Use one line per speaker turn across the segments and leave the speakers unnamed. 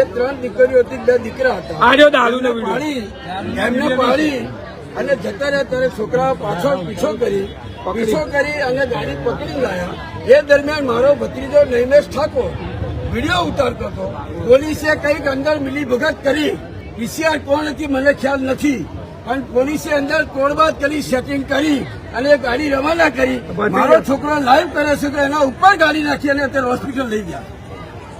એ ત્રણ દીકરીઓ હતી બે દીકરા હતા. પાડી એમને પાડી અને જતા રહ્યા ત્યારે છોકરાઓ પાછળ પીછો કરી પીછો કરી અને ગાડી પકડી લાયા. એ દરમિયાન મારો ભત્રીજો નૈમેશ ઠાકોર વીડિયો ઉતારતો હતો. પોલીસે કંઈક અંદર મિલી ભગત કરી. પીસીઆર કોણ હતી મને ખ્યાલ નથી. પણ પોલીસે અંદર તોડબાદ કરી સેટિંગ કરી અને એ ગાડી રવાના કરી. મારો છોકરો લાઈવ કરે છે તો એના ઉપર ગાડી નાખી અને અત્યારે હોસ્પિટલ લઈ ગયા.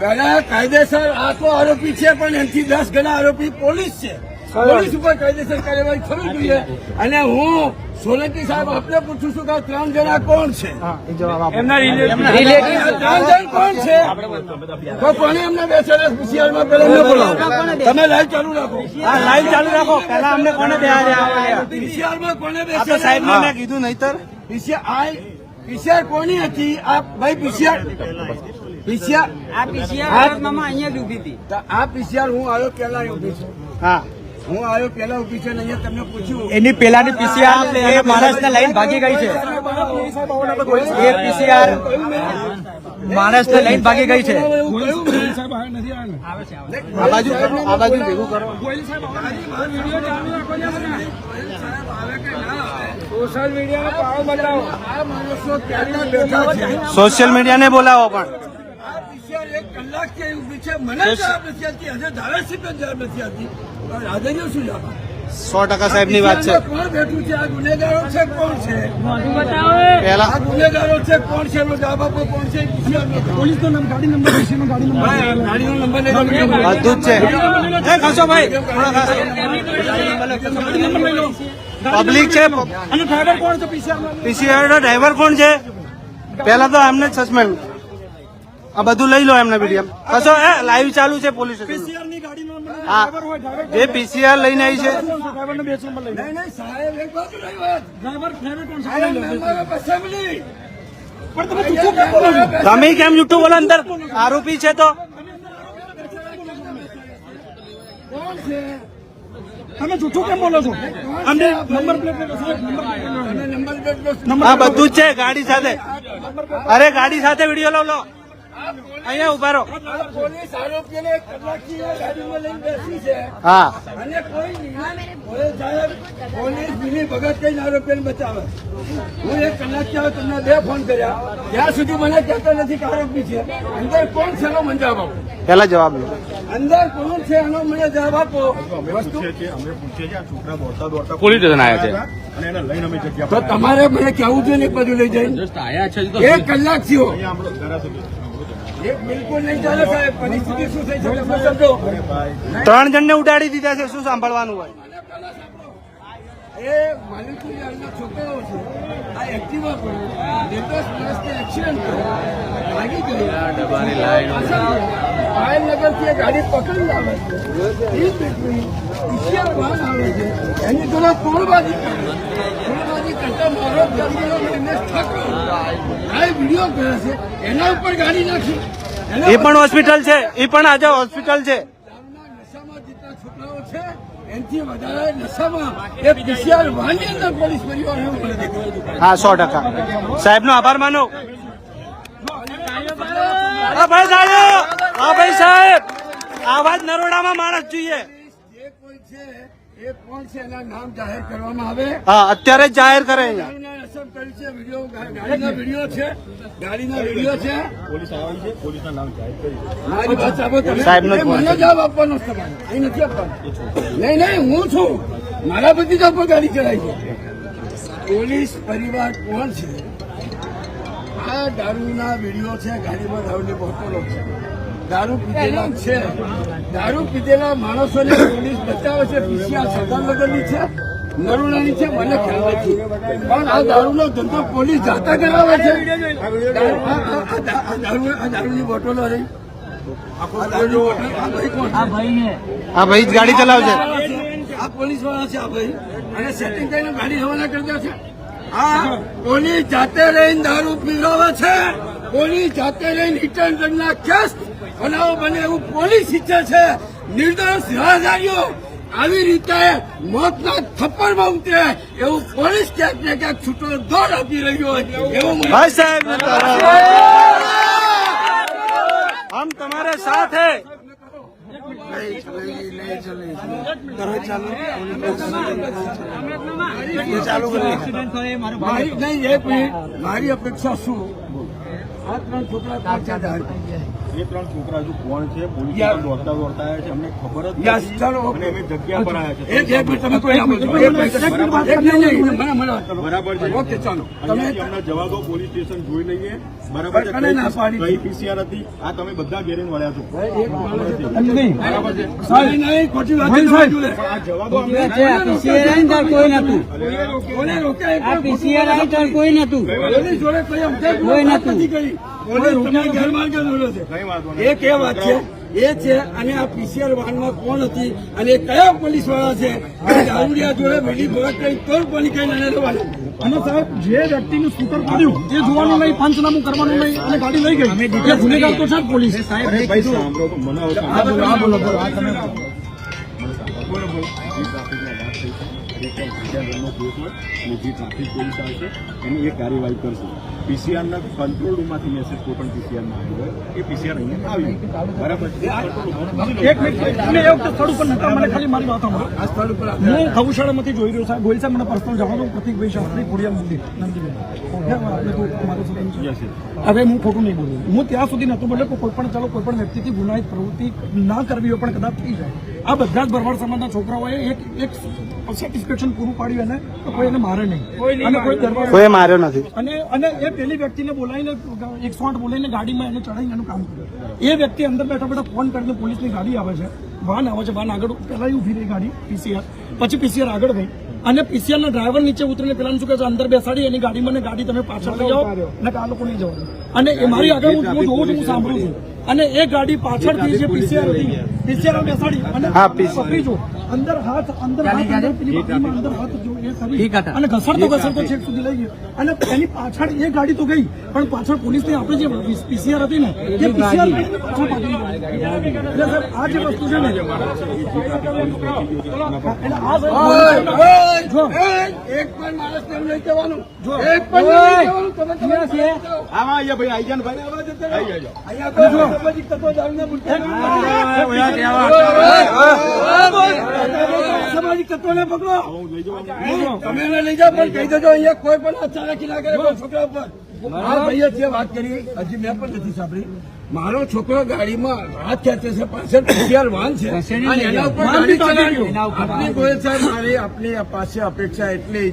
પહેલા કાયદેસર આ તો આરોપી છે પણ એનાથી દસ ગણા આરોપી પોલીસ છે. પોલીસ ઉપર કાયદેસર કાર્યવાહી થવી જોઈએ. અને હું સોલંકી સાહેબ આપને પૂછું છું કે આ ત્રણ જણા કોણ છે?
એમના રિલેટિવ
ત્રણ જણ કોણ છે? તો કોને એમને બેસેલા PCR માં પેલા એમને બોલાવો. તમે લાઈવ ચાલુ રાખો.
હા લાઈવ ચાલુ રાખો. પેલા અમને કોને
PCR કોને બેસેલા
સાહેબ ને મેં કીધું નહીતર.
પીસીઆર આ પીસીઆર કોની હતી? આ ભાઈ PCR PCR
આ પીસીઆર મામા અહીંયા જ ઊભી હતી.
તો આ પીસીઆર હું આવ્યો પેલા ઊભી છું.
હા.
હું આવ્યો પેલા ઊભી છે અને અહીંયા તમને પૂછ્યું.
એની પેલાની પીસીઆર એ મહારાષ્ટ્ર લાઈન ભાગી ગઈ છે. એ પીસીઆર મહારાષ્ટ્ર લઈને ભાગી ગઈ છે. આ બાજુ કરો આ બાજુ ભેગું કરો.
સોશિયલ મીડિયાને બોલાવો બદલાવો
આ માણસો ક્યારના બેઠા છે
સોશિયલ મીડિયાને બોલાવો પણ
છે. મને જવાબ નથી હજુ ધારાસભ્ય જવાબ નથી આપતી તો શું જવાબ
સો ટકા સાહેબની વાત છે.
કોણ બેઠું છે? આ ગુનેગારો છે કોણ છે?
પેલા
આ ગુનેગારો છે કોણ છે? એનો જવાબ આપો. કોણ છે? નો જવાબ.
પોલીસ નો ગાડી નંબર ગાડી નંબર
ગાડીનો નંબર
બધું જ છે. એ ખસો ભાઈ. પબ્લિક છે.
અને ડ્રાઈવર કોણ છે? પીસીઆર
પીસીઆર ડ્રાઈવર કોણ છે? પેલા તો એમને જ સસ્પેન્ડ આ બધું લઈ લો એમને વીડિયો કશો એ લાઈવ ચાલુ છે પોલીસ
સ્ટેશનની
હા.
ડ્રાઈવર
જે પીસીઆર લઈને આવી છે.
ડ્રાઈવર નો નંબર લઈ. ડ્રાઈવર તમે કેમ બોલો? છો
તમે કેમ જૂઠું બોલો અંદર? આરોપી છે તો.
તમે જૂઠું કેમ બોલો છો? અમને નંબર પ્લેટ નંબર પ્લેટ
નો
આ બધું જ છે ગાડી સાથે. અરે ગાડી સાથે વીડિયો લો લો અહીંયા ઊભા રહો.
પોલીસ આરોપીને કલાકથી ગાડીમાં લઈને બેસી છે.
હા.
અને કોઈ પોલીસ સાહેબ, પોલીસ મિલી ભગત કઈ આરોપીને બચાવે. હું એક કલાકથી હવે તમને બે ફોન કર્યા. ત્યાં સુધી મને કહેતા નથી કે આરોપી છે અંદર કોણ છે એનો મને જવાબ આપો.
પેલા જવાબ લો.
અંદર કોણ છે એનો મને જવાબ આપો.
પોલીસ સ્ટેશન આવ્યા છે.
અને એને લઈને અમે જગ્યા
તો તમારે મને કેવું જોઈએ ને એક લઈ જાય એક કલાક થયો.
ત્રણ જણને ઉડાડી દીધા છે. શું સાંભળવાનું હોય?
એ માલિકુરી હાલના છોકરાઓ છે. આ એક્ટિવા પર નિર્દોષ માણસને એક્સિડન્ટ થયો. લાગી ગયો. પાયલનગરથી ગાડી પકડી આવે છે. એ પીટવી ઈશ્વર વાહન આવે છે. એની જોડે તોડબાજી કરે? કરતા મારો જન્મેલો દિનેશ ઠાકોર. આ વીડિયો કરે છે. એના ઉપર ગાડી નાખી.
એ પણ હોસ્પિટલ છે. એ પણ આજે હોસ્પિટલ છે.
નશામાં જેટલા છોકરાઓ છે. એનાથી વધારે નશામાં એ પીસીઆર વાહનની અંદર પોલીસ પરિવાર એવું મને દેખાય
હા સો ટકા. સાહેબ નો આભાર માનો. હા ભાઈ સાહેબ હા ભાઈ સાહેબ આવા જ નરોડામાં માણસ જોઈએ.
જે કોઈ છે એ કોણ છે એના નામ જાહેર કરવામાં આવે?
હા અત્યારે જાહેર કરે અહીંયા
દારૂના છે વીડિયો ગાડીના વીડિયો છે ગાડીના વીડિયો છે.
પોલીસ આવી છે પોલીસના નામ જાહેર કરી
મારી વાત સાંભળો તમે.
સાહેબનો જ
એ મને જવાબ આપવાનો છે અહીં નથી આપવાનો. નહીં નહીં હું છું. મારા બધી પર ગાડી ચલાવી છે. પોલીસ પરિવાર કોણ છે? આ દારૂના વીડિયો છે ગાડીમાં દારૂની બોટલો છે. દારૂ પીધેલા છે. દારૂ પીધેલા માણસોને પોલીસ બચાવે છે પીસીઆર સરદારનગરની છે નરુણાની છે મને ખ્યાલ નથી. પણ આ દારૂનો ધંધો પોલીસ જાતા કરાવે છે. આ- આ- આ દા- આ દારૂ આ દારૂની બોટલો રહી. આ ભાઈ
જ ગાડી ચલાવશે
આ પોલીસવાળા છે આ ભાઈ. અને સેટિંગ કરીને ગાડી રવાના કરતા છે. આ પોલીસ જાતે રહીને દારૂ પીવડાવે છે. પોલીસ જાતે રહીને રિટર્ન ના કેસ બનાવો બને એવું પોલીસ ઈચ્છે છે. નિર્દોષ રાહદારીઓ આવી રીતે મોતના થપ્પડમાં ઉતરે એવું પોલીસ ક્યાંક ક્યાંક છૂટો દોર આપી રહ્યો એવું
હમ તમારે સાથે.
મારી અપેક્ષા શું? આ ત્રણ છોકરા પાછા
ત્રણ છોકરા હજુ કોણ છે પોલીસ દોડતા દોડતા આવ્યા છે. અમને ખબર જ નથી. અમે જગ્યા પર આવ્યા છે.
એક એક મિનિટ તમે કોઈ આપો છો. એક મિનિટ, એક મિનિટ વાત કરી નહીં, નહીં, મને મને વાત કરો.
બરાબર છે.
ઓકે ચાલો. તમે
અમને જવા પોલીસ સ્ટેશન જોઈ લઈએ. બરાબર છે.
કને ના પાડી?
કઈ પીસીઆર હતી? આ તમે બધા ઘેરીને વળ્યા છો. બરાબર
ખોટી વાત
જવાબો
કોઈ નતું કોઈ નતું
કોઈ
નતું.
એક એ વાત છે? એ છે અને આ પીસીઆર વાનમાં કોણ હતી? અને એ કયા પોલીસવાળા છે દારૂડિયા જોડે વેલી ભગત કઈ તોડ કઈ ના લેવાનું
અને સાહેબ જે વ્યક્તિનું સ્કૂટર પડ્યું એ જોવાનું નહીં પંચનામું કરવાનું નહીં અને ગાડી લઈ ગઈ. એ ગુનેગાર તો છે પોલીસ.
અરે ભાઈ સાંભળો તો મને હવે સાંભળો.
આ બોલો બોલો. આ તમે
બોલો બોલો. જે ટ્રાફિકમાં વાત થઈ છે એ કંઈ વિદ્યાનગરનો કેસ હોય અને જે ટ્રાફિક પોલીસ આવશે એની એક કાર્યવાહી કરશે. પીસીઆરના કંટ્રોલ રૂમમાંથી મેસેજ કોઈ પણ પીસીઆરમાં આવ્યો હોય એ પીસીઆર અહીંયા આવ્યું બરાબર છે?
એક મિનિટ તમે એ વખતે સ્થળ ઉપર નતા મને ખાલી મારી વાત સાંભળો
આ સ્થળ ઉપર
હું ગૌશાળામાંથી જોઈ રહ્યો સાહેબ ગોયલ સાહેબ મને પર્સનલ જવાનું પ્રતિકભાઈ શાસ્ત્રી ખોડિયાર મંદિર. હવે હું ખોટું નહીં બોલું. હું ત્યાં સુધી નહોતો બોલ્યો કે કોઈ પણ ચાલો કોઈ પણ વ્યક્તિથી ગુનાહિત પ્રવૃત્તિ ના કરવી હોય પણ કદાચ થઈ જાય. આ બધા જ ભરવાડ સમાજના છોકરાઓએ એક એક સેટિસ્ફેક્શન પૂરું પાડ્યું એને તો કોઈ એને મારે નહીં. અને કોઈ દરવાજો
કોઈ માર્યો નથી.
અને અને એ પેલી વ્યક્તિને બોલાવીને એકસો આઠ બોલાવીને ગાડીમાં એને ચડાવીને એનું કામ કર્યું. એ વ્યક્તિ અંદર બેઠા બેઠા ફોન કરીને પોલીસની ગાડી આવે છે. વાન આવે છે વાન આગળ પહેલાં ઊભી રહી ગાડી પીસીઆર. પછી પીસીઆર આગળ ગઈ. અને પીસીઆર ના ડ્રાઈવર નીચે ઉતરીને પેલાનું શું કહે છે? અંદર બેસાડી એની ગાડીમાં ને ગાડી તમે પાછળ લઈ જાઓ ને આ લોકો નહીં જવાનું. અને એ મારી આગળ હું જોઉં છું હું સાંભળું છું. અને એ ગાડી પાછળથી જે પીસીઆર હતી પીસીઆર બેસાડી અને પકડી જો. અંદર હાથ અંદર હાથ અંદર પેલી બાજુમાં અંદર હાથ જો એ કરી અને ઘસડતો ઘસડતો છેક સુધી લઈ ગયો અને એની પાછળ એ ગાડી તો ગઈ પણ પાછળ પોલીસને આપણે જે પીસીઆર હતી ને એ પીસીઆર પાછળ પાછી એટલે સાહેબ આ જે વસ્તુ છે ને એટલે આ સાહેબ
ઓય, ઓય,
જો.
ઓય, એક પણ માણસ તેમ નહીં કહેવાનું એક પણ નહીં કહેવાનું તમે તમે
આમાં અહીંયા ભાઈ આઈ જાન ભાઈ આવા ભાઈ આઈ જાઓ.
અહીંયા તો સામાજિક તત્વો ભૂલતા નથી. સામાજિક તત્વોને પકડો. તમે લઈ જાઓ પણ કહી દેજો અહીંયા કોઈ પણ અચાનક ના કરે છોકરા ઉપર. આ ભાઈએ જે વાત કરી હજી મેં પણ નથી સાંભળી. મારો છોકરો ગાડીમાં હાથ ખેંચે છે પાછળ પીસીઆર વાન છે. આપણી ગોયલ સાહેબ મારી આપની પાસે અપેક્ષા એટલી.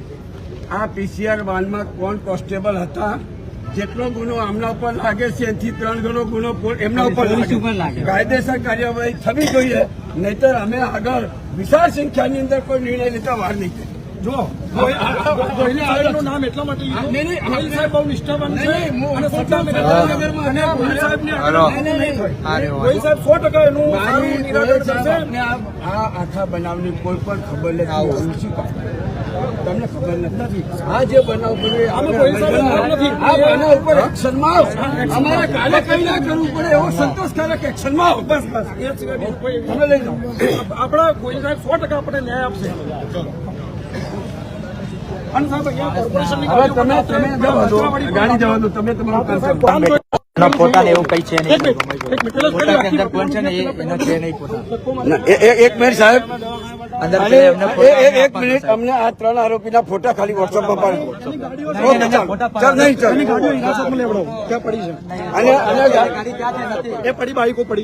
આ પીસીઆર વાનમાં કોણ કોન્સ્ટેબલ હતા? જેટલો ગુનો આમના ઉપર લાગે છે એથી ત્રણ ગણો ગુનો એમના ઉપર લાગે. કાયદેસર કાર્યવાહી થવી જોઈએ. નહીતર અમે આગળ વિશાળ સંખ્યાની અંદર કોઈ નિર્ણય લેતા વાર નહીં.
જો ગોહિલ નામ એટલા માટે સાહેબ બહુ નિષ્ઠાવાન છે અને સત્તા ગોહિલ સાહેબ સો ટકા એનું નિરાકરણ
આ આખા બનાવની કોઈ પણ ખબર નથી? તમને ખબર નથી. આ જે બનાવ
નથી.
આ બનાવ ઉપર એક્શનમાં આવો. અમારે કાલે કઈ ના કરવું પડે એવો સંતોષકારક એક્શનમાં આવો.
બસ બસ. એ સિવાય
તમે લઈ જાઓ.
આપણા કોઈ સાહેબ સો ટકા આપણે ન્યાય આપશે. અને સાહેબ અહીંયા કોર્પોરેશનની
તમે તમે જવાનું તમે તમારું
એવું કઈ છે
એક
નહીં
મિનિટ, એક મિનિટ. પેલા
ફોટા કે
આખી
અંદર કોણ છે ને એનો છે નહીં ફોટા
ના, એ- એ- એક મિનિટ સાહેબ. એક મિનિટ અમને આ ત્રણ આરોપીના ફોટા ખાલી વોટ્સઅપમાં પડી.
છે.
અને
પડી બાઈકો પડી છે.